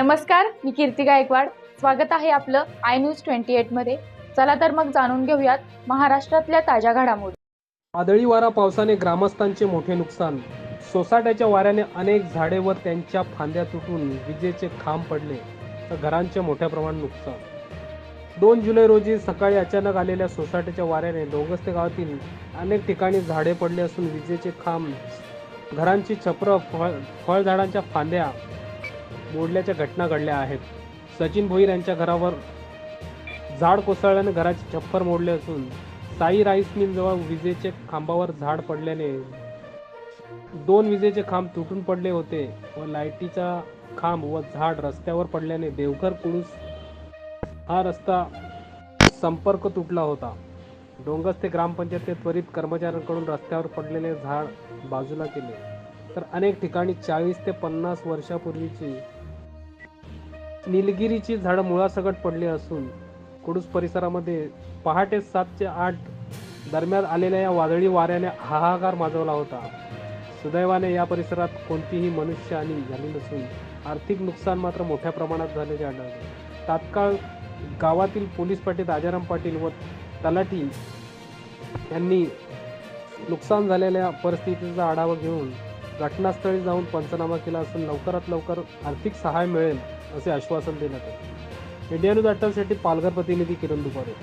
नमस्कार मी कीर्ती गायकवाड. स्वागत आहे आपलं आय न्यूज ट्वेंटी एटमध्ये चला तर मग जाणून घेऊयात महाराष्ट्रातल्या ताज्या घडामोडी. वादळी वारा पावसाने ग्रामस्थांचे मोठे नुकसान. सोसाट्याच्या वाऱ्याने अनेक झाडे व त्यांच्या फांद्या तुटून विजेचे खांब पडले. तर घरांचे मोठ्या प्रमाणात नुकसान. दोन जुलै रोजी सकाळी अचानक आलेल्या सोसाट्याच्या वाऱ्याने डोंगस्ते गावातील अनेक ठिकाणी झाडे पडले असून विजेचे खांब घरांची छपरं फळ फळझाडांच्या फांद्या मोडल्याच्या घटना घडल्या आहेत. सचिन भोईर यांच्या घरावर झाड कोसळल्याने घराचे छप्पर मोडले असून साई राईस मिलजवळ विजेचे खांबावर झाड पडल्याने दोन विजेचे खांब तुटून पडले होते व लाईटीचा खांब व झाड रस्त्यावर पडल्याने देवघर कुळूस हा रस्ता संपर्क तुटला होता. डोंगस्ते ग्रामपंचायतीचे त्वरित कर्मचाऱ्यांकडून रस्त्यावर पडलेले झाड बाजूला केले. तर अनेक ठिकाणी चाळीस ते पन्नास वर्षापूर्वीची निलगिरीची झाडं मुळासकट पडली असून कुडूस परिसरामध्ये पहाटे सात ते आठ दरम्यान आलेल्या या वादळी वाऱ्याने हाहाकार माजवला होता. सुदैवाने या परिसरात कोणतीही मनुष्यहानी झाली नसून आर्थिक नुकसान मात्र मोठ्या प्रमाणात झालेले आढळले. तात्काळ गावातील पोलीस पाटील राजाराम पाटील व तलाठी यांनी नुकसान झालेल्या परिस्थितीचा आढावा घेऊन घटनास्थळी जाऊन पंचनामा केला असून लवकरात लवकर आर्थिक सहाय्य मिळेल असे आश्वासन देण्यात आले. इंडिया न्यूज अठ्ठावीससाठी पालघर प्रतिनिधी किरण दुपारे.